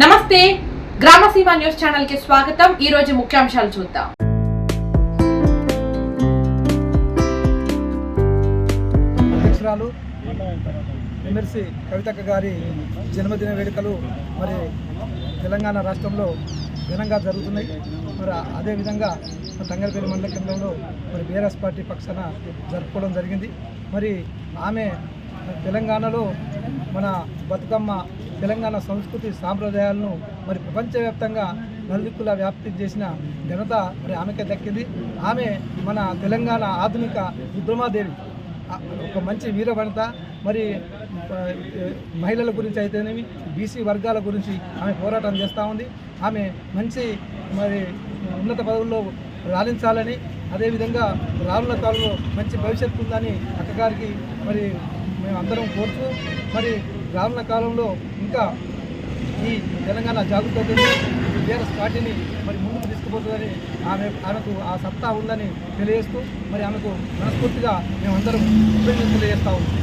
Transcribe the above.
నమస్తే గ్రామసీమ న్యూస్ ఛానల్కి స్వాగతం. ఈ రోజు ముఖ్యాంశాలు చూద్దాం. అధ్యక్షురాలు ఎమ్మెల్సీ కవితక్క గారి జన్మదిన వేడుకలు మరి తెలంగాణ రాష్ట్రంలో ఘనంగా జరుగుతున్నాయి. మరి అదేవిధంగా తంగరపల్లి మండల కేంద్రంలో మరి బీఆర్ఎస్ పార్టీ పక్షాన జరుపుకోవడం జరిగింది. మరి ఆమె తెలంగాణలో మన బతుకమ్మ తెలంగాణ సంస్కృతి సాంప్రదాయాలను మరి ప్రపంచవ్యాప్తంగా నలుదిక్కుల వ్యాప్తి చేసిన ఘనత మరి ఆమెకే దక్కింది. ఆమె మన తెలంగాణ ఆధునిక రుద్రమాదేవి. ఒక మంచి వీరవనిత మరి మహిళల గురించి అయితేనేమి బీసీ వర్గాల గురించి ఆమె పోరాటం చేస్తూ ఉంది. ఆమె మంచి మరి ఉన్నత పదవుల్లో రాణించాలని అదేవిధంగా రానున్న కాలంలో మంచి భవిష్యత్తు ఉందని అక్కగారికి మరి మేము అందరం కోరుతూ మరి రానున్న కాలంలో ఇంకా ఈ తెలంగాణ జాగృతి బీఆర్ఎస్ పార్టీని మరి ముందుకు తీసుకుపోతుందని ఆమె ఆమెకు ఆ సత్తా ఉందని తెలియజేస్తూ మరి ఆమెకు మనస్ఫూర్తిగా మేమందరం అభినందనలు తెలియజేస్తా ఉన్నాం.